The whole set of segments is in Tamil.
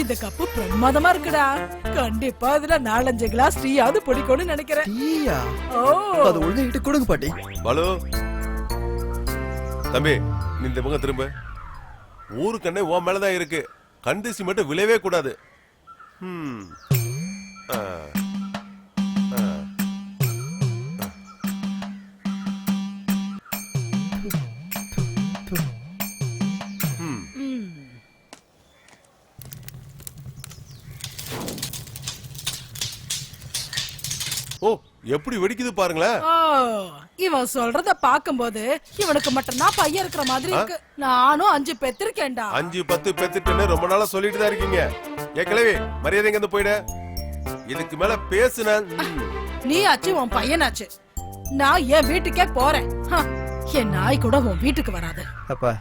இந்த கப்பு பிரமாதமா இருக்குடா. கண்டிப்பா இதுல நாலஞ்சு கிளாஸ் டீயாவது பிடிக்கும்னு நினைக்கிறேன். டீயா? ஓ. அது ஒழுங்கா இட்டு கொடுங்க பாட்டி. பாலு. தம்பி நீ இந்த பக்கம் திரும்ப. ஊரு கண்ணே உன் மேலதான் இருக்கு. கண்டிசி மட்டும் விளையவே கூடாது. ம். ஆ. ஓ எப்படி வெடிக்குது பாருங்களேன். இவன் சொல்றத பாக்கும்போது இவனுக்கு மட்டும்தான் பையன் இருக்கிற மாதிரி இருக்கு. நானும் அஞ்சு பெத்திருக்கேன்டா. அஞ்சு பத்து பெத்துட்டுன்னு ரொம்ப நாளா சொல்லிட்டு தான் இருக்கீங்க. ஏ கிழவி மரியாதை இங்க இருந்து போயிடு. இதுக்கு மேல பேசுன. நீ ஆச்சு உன் பையனாச்சு. நான் என் வீட்டுக்கே போறேன். என் நாய் கூட உன் வீட்டுக்கு வராது. அப்பா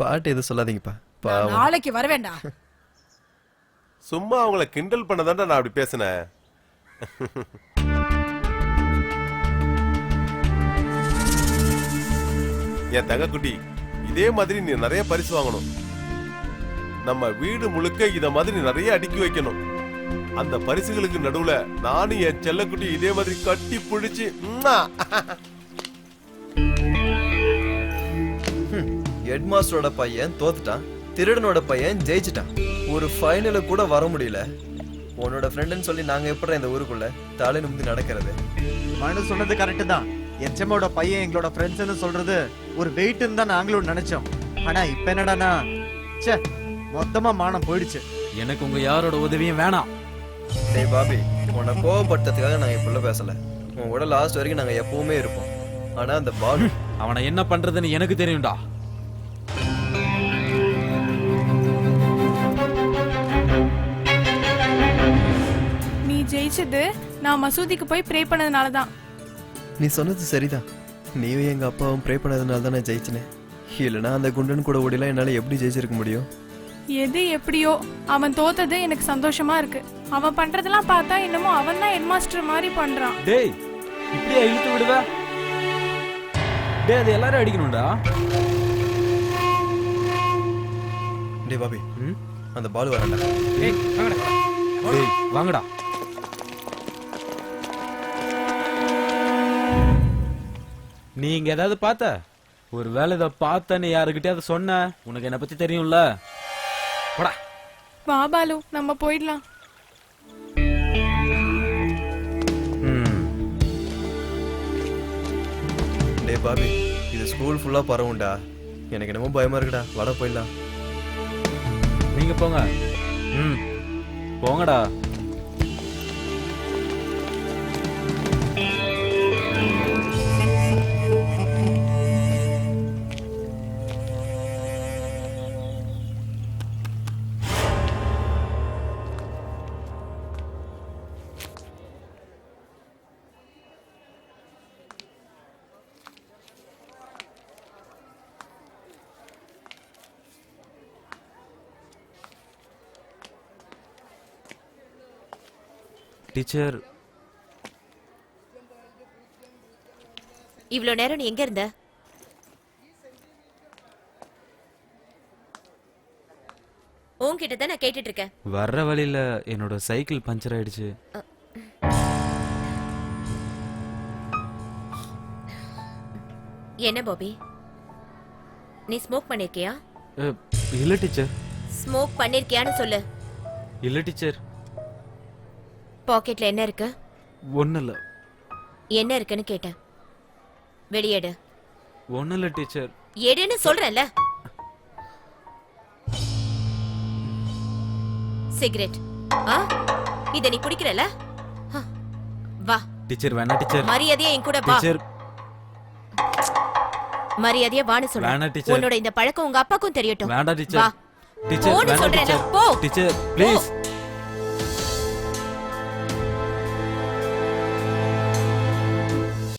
பாட்டு எதுவும் சொல்லாதீங்கப்பா. நாளைக்கு வரவேண்டா சும்மா அவங்கள கிண்டல் பண்ணதாண்டா நான் அப்படி பேசினேன். என் தங்கக்குட்டி இதே மாதிரி நீ நிறைய பரிசு வாங்கணும். நம்ம வீடு முழுக்க இத மாதிரி நிறைய அடுக்கி வைக்கணும். அந்த பரிசுகளுக்கு நடுவுல நானும் என் செல்லக்குட்டி இதே மாதிரி கட்டி பிடிச்சு ம்மா. ஹெட் மாஸ்டரோட பையன் தோத்துட்டான். திருடனோட பையன் ஜெயிச்சிட்டான். ஒரு ஃபைனல கூட வர முடியல. உன்னோட ஃப்ரெண்டுன்னு சொல்லி நாங்க எப்படி இந்த ஊருக்குள்ள தலை நிமிந்து நடக்கிறது? மனு சொன்னது கரெக்ட் தான். எச்சமோட பையன் எங்களோட ஃப்ரெண்ட்ஸ்னு சொல்றது ஒரு வெயிட்னு தான் நாங்களும் நினைச்சோம். ஆனா இப்ப என்னடானா ச்சே மொத்தமா மானம் போயிடுச்சு. எனக்கு உங்க யாரோட உதவியும் வேணாம். டேய் பாபி உன்னை கோவப்படுத்துறதுக்காக நாங்க இப்ப பேசல. உன் கூட லாஸ்ட் வரைக்கும் நாங்க எப்பவுமே இருப்போம். ஆனா அந்த பாலு அவனை என்ன பண்றதுன்னு எனக்கு தெரியும்டா. நீ ஜெயிச்சது நான் மசூதிக்கு போய் ப்ரே பண்ணதுனால தான் நீ சொன்னது சரிதான். நீயும் எங்க அப்பாவும் ப்ரே பண்ணதுனால தான் நான் ஜெயிச்சினேன் இல்லைன்னா அந்த குண்டன் கூட ஓடிலாம் என்னால எப்படி ஜெயிச்சிருக்க முடியும்? எது எப்படியோ அவன் தோத்தது எனக்கு சந்தோஷமா இருக்கு. அவன் பண்றதெல்லாம் பார்த்தா என்னமோ அவன் தான் ஹெட் மாஸ்டர் மாதிரி பண்றான். டேய் இப்படியா இழுத்து விடுவ? டேய் அது எல்லாரும் அடிக்கணும்டா. டேய் பாபி. ம்? அந்த பாலு வரண்டா டேய் வாங்கடா. நீ இங்க ஏதாவது பார்த்த? ஒரு வேலை இதை பார்த்தேன்னு யாருக்கிட்டயாவது சொன்ன? உனக்கு என்னை பத்தி தெரியும்ல? போடா. வா பாலு. நம்ம போயிடலாம். ம். டேய் பாபி இது ஸ்கூல் ஃபுல்லா பரவும்டா. எனக்கு என்னமோ பயமா இருக்குடா. வட போயிடலாம். நீங்க போங்க. ம். போங்கடா. டீச்சர். இவ்ளோ நேரம் நீ எங்க இருந்த? உன்கிட்ட தான் நான் கேட்டுட்டு இருக்கேன். வர்ற வழியில என்னோட சைக்கிள் பஞ்சர் ஆயிடுச்சு. என்ன பாபி? நீ ஸ்மோக் பண்ணிருக்கியா? அ, இல்ல டீச்சர். ஸ்மோக் பண்ணிருக்கியான்னு சொல்லு. இல்ல டீச்சர். பாக்கெட்ல என்ன இருக்கு? ஒன்றும் இல்லை என்ன இருக்குன்னு கேட்டேன். வெளியேடு. ஒன்றும் இல்லை டீச்சர். எடுன்னு சொல்றேன்ல. சிகரெட். ஆ? இத நீ குடிக்கிறல ஹ, வா. டீச்சர் வேணா டீச்சர். மரியாதையா என் கூட வா. டீச்சர். மரியாதையா வான்னு சொல்ல. வேணாம் டீச்சர். உன்னோட இந்த பழக்கம் உங்க அப்பாக்கும் தெரியட்டும். வேண்டாம் வா. டீச்சர் டீச்சர் போன்னு வேண்டாம் சொல்றேன்ல, டீச்சர். போ. Teacher please.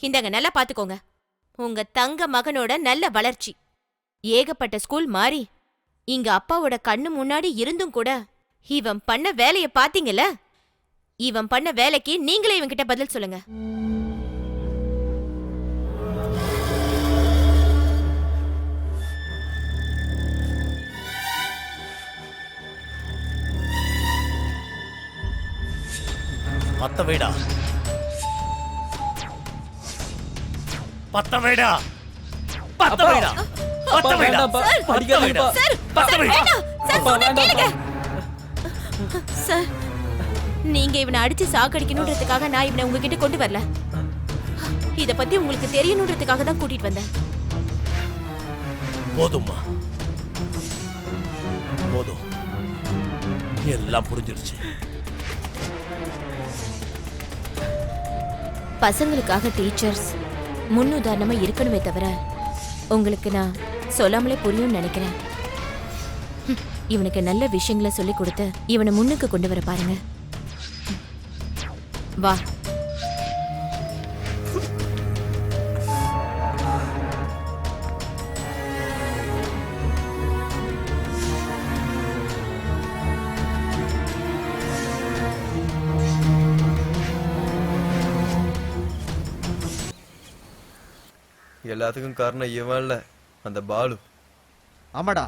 இந்தங்க நல்லா பாத்துக்கோங்க. உங்க தங்க மகனோட நல்ல வளர்ச்சி. ஏகப்பட்ட ஸ்கூல் மாறி இங்க அப்பாவோட கண்ணு முன்னாடி இருந்தும் கூட இவன் பண்ண வேலைய பாத்தீங்கல்ல? இவன் பண்ண வேலைக்கு நீங்களே இவன் கிட்ட பதில் சொல்லுங்க. மத்த வீடா? பத்த வைடா பத்த வைடா பத்த வைடா வேண்டாம்ப்பா, அடிக்காதீங்கப்பா. பத்த வைடா சார் நீங்க இவனை அடிச்சு சாகடிக்கணுன்றதுக்காக நான் இவனை உங்ககிட்ட கொண்டு வரல. இத பத்தி உங்களுக்கு தெரியணுன்றதுக்காக தான் கூட்டிட்டு வந்தேன். போதும்மா. போதும். எல்லாம் புரிஞ்சிருச்சு. பசங்களுக்காக டீச்சர்ஸ். முன்னுதாரணமா இருக்கணுமே தவிர உங்களுக்கு நான் சொல்லாமலே புரியும்னு நினைக்கிறேன். இவனுக்கு நல்ல விஷயங்களை சொல்லி கொடுத்து இவனை முன்னுக்கு கொண்டு வர பாருங்க. வா. எல்லாத்துக்கும் காரணம் இவன் இல்ல அந்த பாலு. ஆமாடா.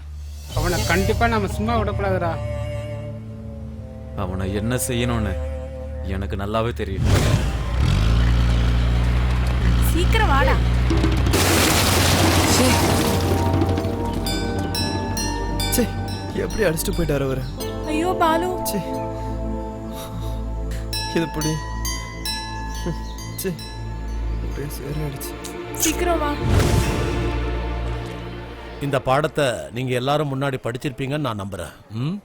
அவனை கண்டிப்பா நம்ம சும்மா விடக்கூடாதுடா. அவனை என்ன செய்யணும்னு எனக்கு நல்லாவே தெரியும். சீக்கிரம் வாடா. ச்சே. எப்படி அடிச்சுட்டு போயிட்டாரு அவரு? ஐயோ பாலு. ச்சே. இது இப்படி ச்சே. ஒரே சேர அடிச்சு சீக்கிரம். வா இந்த பாடத்தை நீங்க எல்லாரும் முன்னாடி படிச்சிருப்பீங்கன்னு நான் நம்புறேன். ம்?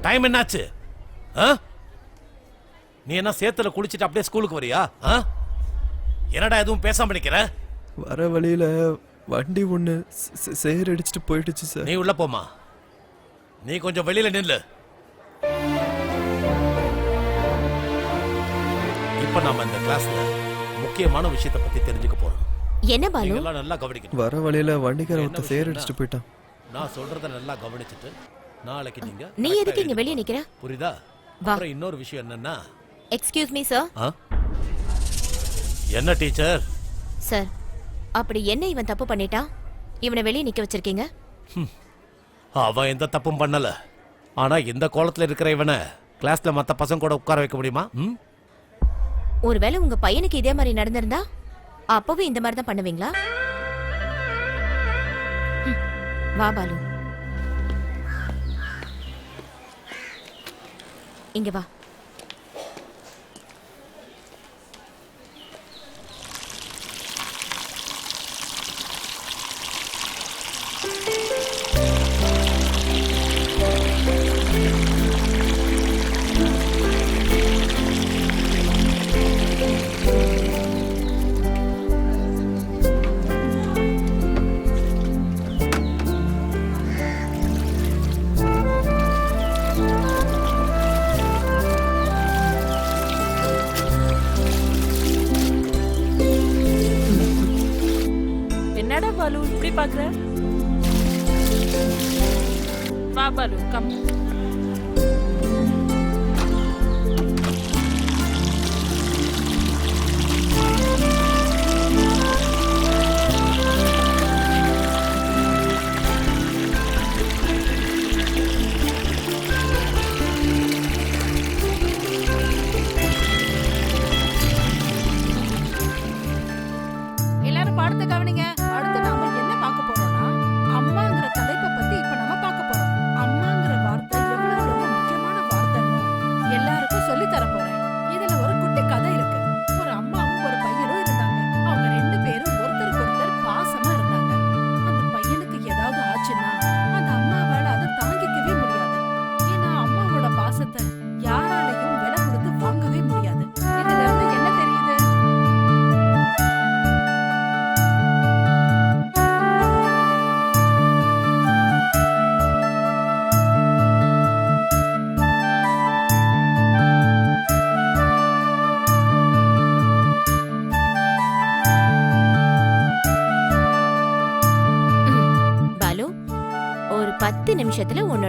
டைம் என்னாச்சு? ஆ? நீ என்ன சேத்துல குளிச்சிட்டு அப்படியே ஸ்கூலுக்கு வரியா? ஆ? என்னடா எதுவும் பேசாம நிக்கிற? வர வழியில வண்டி சே- சேர் அடிச்சுட்டு போயிடுச்சு சார். நீ உள்ள போமா நீ கொஞ்சம் வெளியில நில்லு. இப்ப நாம இந்த கிளாஸ்ல முக்கியமான விஷயத்தை பத்தி தெரிஞ்சுக்க போறோம். என்ன பாலு? நீங்க எல்லாம் நல்லா கவனிக்கணும். வர வழியில வண்டிக்கார என்ன ஒருத்தன் சேர் விஷயம்னா? அடிச்சுட்டு போயிட்டான். நான் சொல்றத நல்லா கவனிச்சுட்டு நாளைக்கு நீங்க நீ correct ஆ எதுக்கு இங்க எழுதணும். வெளியே நிக்கிற? புரியுதா? வா. அப்புறம் இன்னொரு விஷயம் என்னன்னா எக்ஸ்கியூஸ் மீ சார் ஆ? என்ன டீச்சர்? சார் அப்படி என்ன இவன் தப்பு பண்ணிட்டான்? இவனை வெளியே நிக்க வச்சிருக்கீங்க? அவன் எந்த தப்பும் பண்ணல. ஆனா இந்த கோலத்துல இருக்கிற இவனை கிளாஸ்ல மத்த பசங்க கூட உட்கார வைக்க முடியுமா? ம்? ஒருவேளை உங்க பையனுக்கு இதே மாதிரி நடந்திருந்தா அப்பவும் இந்த மாதிரி தான் பண்ணுவீங்களா? ம், வா பாலு. இங்க வா. பாலு இப்படி பாக்குற வா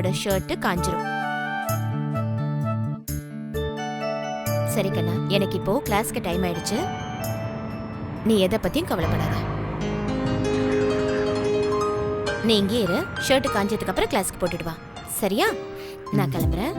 உன்னோட ஷர்ட்டு காஞ்சிரும். சரி கண்ணா எனக்கு இப்போ கிளாஸ்க்கு டைம் ஆயிடுச்சு. நீ எதை பத்தியும் கவலைப்படாத. நீ இங்கே இரு ஷர்ட் காஞ்சதுக்கு அப்புறம் கிளாஸ்க்கு போட்டுடுவா சரியா? நான் கிளம்புறேன்.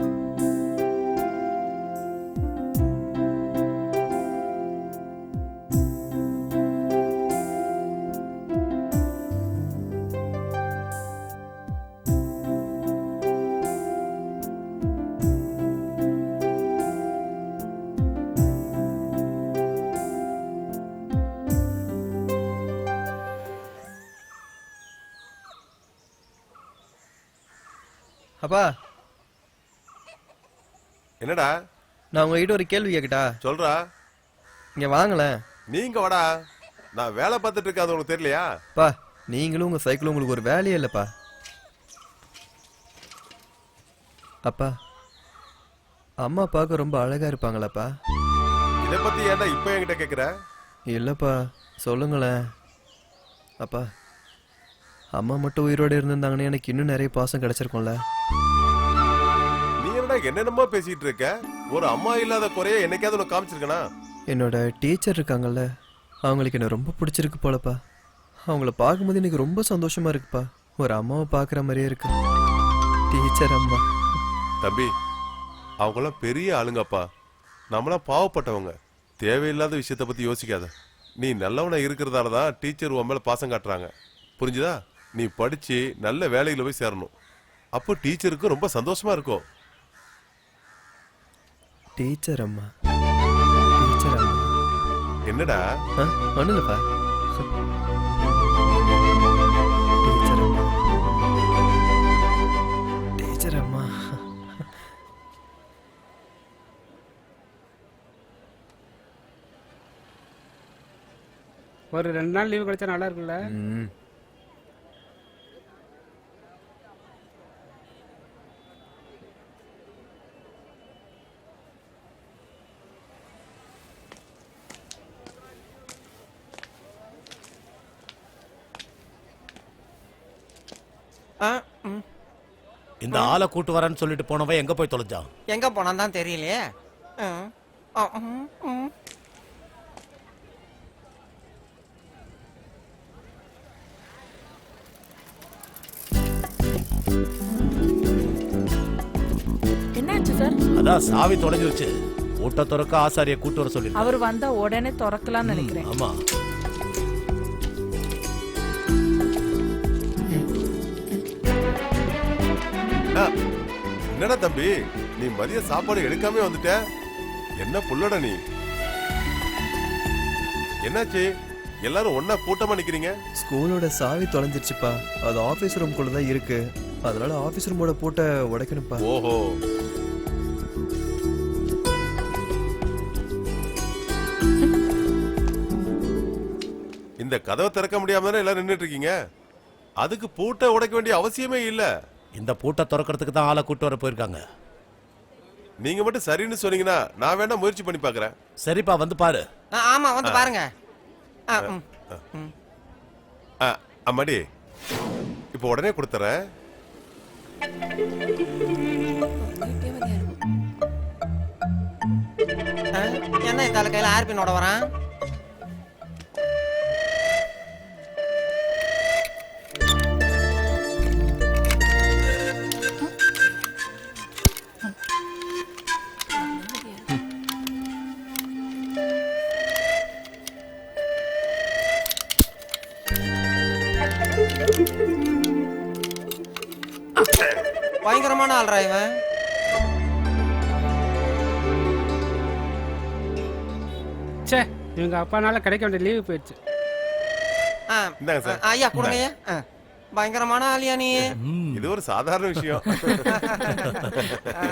அப்பா. என்னடா? நான் உங்ககிட்ட ஒரு கேள்வி கேட்கட்டா சொல்றா. இங்க வாங்களேன் நீங்க வாடா. நான் வேலை பார்த்துட்டு இருக்கேன் அது உனக்கு தெரியலையா? பா நீங்களும் உங்க சைக்கிளும் உங்களுக்கு ஒரு வேலையே இல்லப்பா. அப்பா அம்மா பார்க்க ரொம்ப அழகா இருப்பாங்களாப்பா? இதை பத்தி ஏன்டா இப்ப என்கிட்ட கேக்குற? இல்லப்பா சொல்லுங்களேன். அப்பா அம்மா மட்டும் உயிரோட இருந்திருந்தாங்கன்னா எனக்கு இன்னும் நிறைய பாசம் கிடைச்சிருக்கும்ல. நீ என்னடா என்னென்னமோ பேசிட்டு இருக்க? ஒரு அம்மா இல்லாத குறைய என்னைக்காவது உனக்கு காமிச்சிருக்கனா? என்னோட டீச்சர் இருக்காங்கல்ல அவங்களுக்கு என்ன ரொம்ப பிடிச்சிருக்கு போலப்பா. அவங்கள பார்க்கும்போது எனக்கு ரொம்ப சந்தோஷமா இருக்குப்பா. ஒரு அம்மாவை பார்க்குற மாதிரியே இருக்கு. டீச்சர் அம்மா. தம்பி அவங்களாம் பெரிய ஆளுங்கப்பா. நம்மளாம் பாவப்பட்டவங்க. தேவையில்லாத விஷயத்த பத்தி யோசிக்காத. நீ நல்லவனா இருக்கிறதால தான் டீச்சர் உன் மேல பாசம் காட்டுறாங்க. புரிஞ்சுதா? நீ படிச்சு நல்ல வேலையில போய் சேரணும். அப்போ டீச்சருக்கு ரொம்ப சந்தோஷமா இருக்கும். டீச்சர் அம்மா டீச்சர் அம்மா என்னடா? இல்லைப்பா டீச்சர் அம்மா டீச்சர் அம்மா ஒரு ரெண்டு நாள் லீவு கிடைச்சா நல்லா இருக்குல்ல இந்த ஆளை கூட்டு வரேன்னு சொல்லிட்டு போனவன் எங்க போய் தொலைஞ்சான் எங்க போனான் தான் தெரியலையே. என்னாச்சு சார்? அதான் சாவி தொலைஞ்சிருச்சு. ஊட்ட துறக்க ஆசாரிய கூட்டு வர சொல்லி அவர் வந்தா உடனே திறக்கலாம்னு நினைக்கிறேன். ஆமா. என்னடா தம்பி நீ மதிய சாப்பாடு எடுக்காம வந்துட்ட? என்ன புள்ளடா நீ? என்னாச்சு? எல்லாரும் ஒண்ணா கூட்டமா நிக்கிறீங்க? ஸ்கூலோட சாவி தொலைஞ்சிருச்சுப்பா. அது ஆஃபீஸ் ரூம்குள்ள தான் இருக்கு. அதனால ஆஃபீஸ் ரூமோட பூட்டை உடைக்கணும்ப்பா. ஓஹோ. இந்த கதவை திறக்க முடியாம தானே எல்லாரும் நின்னுட்டு இருக்கீங்க? அதுக்கு பூட்டை உடைக்க வேண்டிய அவசியமே இல்ல. இந்த பூட்டை திறக்கிறதுக்கு தான் ஆளை கூட்டு வர போயிருக்காங்க. நீங்க மட்டும் சரின்னு சொன்னீங்கன்னா நான் வேணா முயற்சி பண்ணி பார்க்கறேன். சரிப்பா வந்து பாரு. ஆ, ஆமா வந்து பாருங்க. ஆ. ம். ஆ, அம்மாடி இப்போ உடனே கொடுத்துறேன். ஆ, என்ன இந்த ஆளு கையில ஆர்பினோட வரான் பயங்கரமான ஆள்ரா இவன் ச்சே இவங்க அப்பானால கிடைக்க வேண்டிய லீவு போயிடுச்சு ஆ, இந்தாங்க சார். ஆ, ஐயா கொடுங்க ஐயா ஆ. பயங்கரமான ஆளியா நீ இது ஒரு சாதாரண விஷயம் ஆ,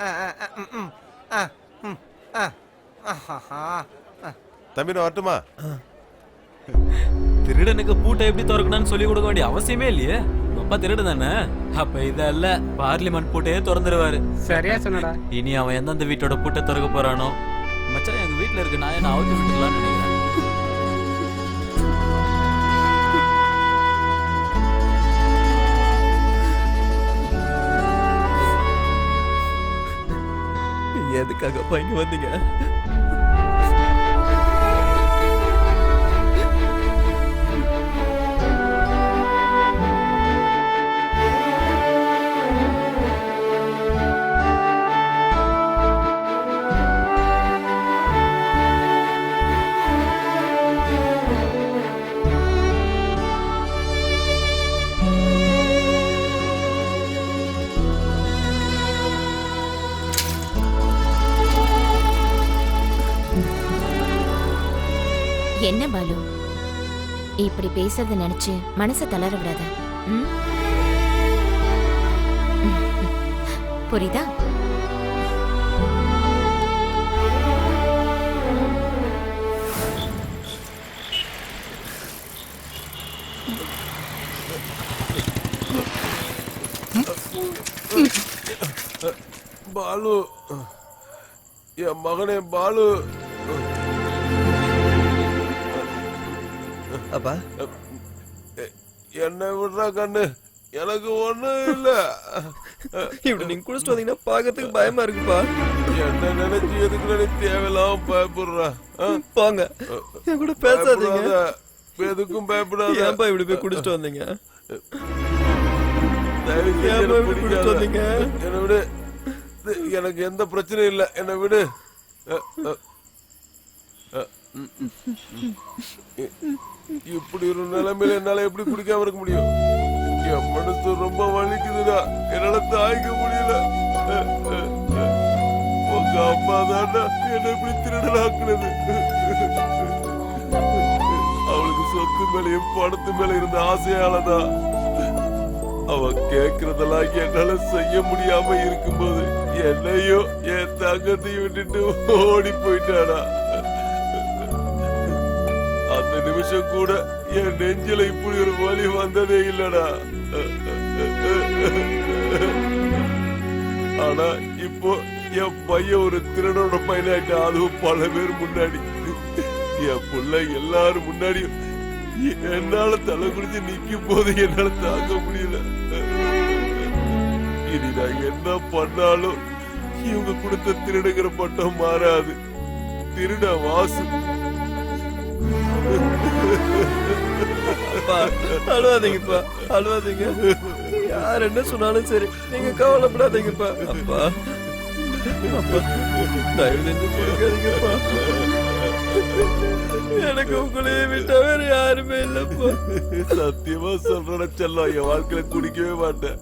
ஆ, ஆ, ம், ம். ஆ, ம், ஆ. ஆஹாஹா. ஆ. தம்பி நான் வரட்டுமா திருடனுக்கு பூட்டை எப்படி திறக்கணும்னு சொல்லி கொடுக்க வேண்டிய அவசியமே இல்லையே. அப்பா திருடு தானே? அப்ப இதல்ல பார்லிமெண்ட் பூட்டையே திறந்துருவாரு. சரியா சொன்னடா. இனி அவன் எந்தெந்த வீட்டோட பூட்டை திறக்க போறானோ? மச்சான் எங்க வீட்ல இருக்க நான் அவுத்து விட்டுக்கலாம்னு நினைக்கிறேன். எதுக்காகப்பா இங்க வந்தீங்க? என்ன பாலு? இப்படி பேசுறத நினைச்சு மனசை தளர விடாத. ம்? புரியுதா? பாலு என் மகனே பாலு. அப்பா. என்னை விடுறா கண்ணு. எனக்கு ஒண்ணும் இல்ல. இப்படி நீங்க குடிச்சிட்டு வந்தீங்கன்னா பார்க்கறதுக்கு பயமா இருக்குப்பா. என்ன நினைச்சு எதுக்கு தேவையில்லாம பயப்படுறா? போங்க. என் கூட பேசாதீங்க. எதுக்கும் பயப்படாத. ஏன்பா இப்படி போய் குடிச்சிட்டு வந்தீங்க? குடிச்சிட்டு. வந்தீங்க? என்னை விடு. எனக்கு எந்த பிரச்சனையும் இல்ல. என்னை விடு. இ- இப்படி ஒரு நிலைமையில என்னால எப்படி குடிக்காம இருக்க முடியும்? என் மனசு ரொம்ப வலிக்குதுடா. என்னால தாய்க்க முடியல. உங்க அம்மா தாண்டா என்ன இப்படி திருடலாக்குறது அவளுக்கு சொத்து மேலையும் பணத்து மேல இருந்த ஆசையாலதான் அவ கேக்குறதெல்லாம் என்னால செய்ய முடியாம இருக்கும்போது என்னையும் என் தங்கத்தையும் விட்டுட்டு ஓடி போயிட்டாடா. நிமிஷம் கூட என் நெஞ்சில இப்படி ஒரு வழி வந்ததே இல்லடா. ஆனா இப்போ என் பையன் ஒரு திருடனோட பையனாயிட்டு அதுவும் பல பேர் முன்னாடி. என் பிள்ளை எல்லாரும் முன்னாடியும் என்னால தலை குடிச்சு நிக்கும் போது என்னால தாங்க முடியல. இனி நான் என்ன பண்ணாலும் இவங்க கொடுத்த திருடுங்கிற பட்டம் மாறாது. திருட வாசு. அழுவாதீங்கப்பா அழுவாதீங்க யார் என்ன சொன்னாலும் சரி நீங்க கவலைப்படாதீங்கப்பா அப்பா அப்பா தயவு செஞ்சு கொடுக்காதீங்கப்பா எனக்கு உங்களையே விட்டா வேற யாருமே இல்லப்பா. சத்தியமா சொல்றேன் செல்லம் என் வாழ்க்கையில குடிக்கவே மாட்டேன்.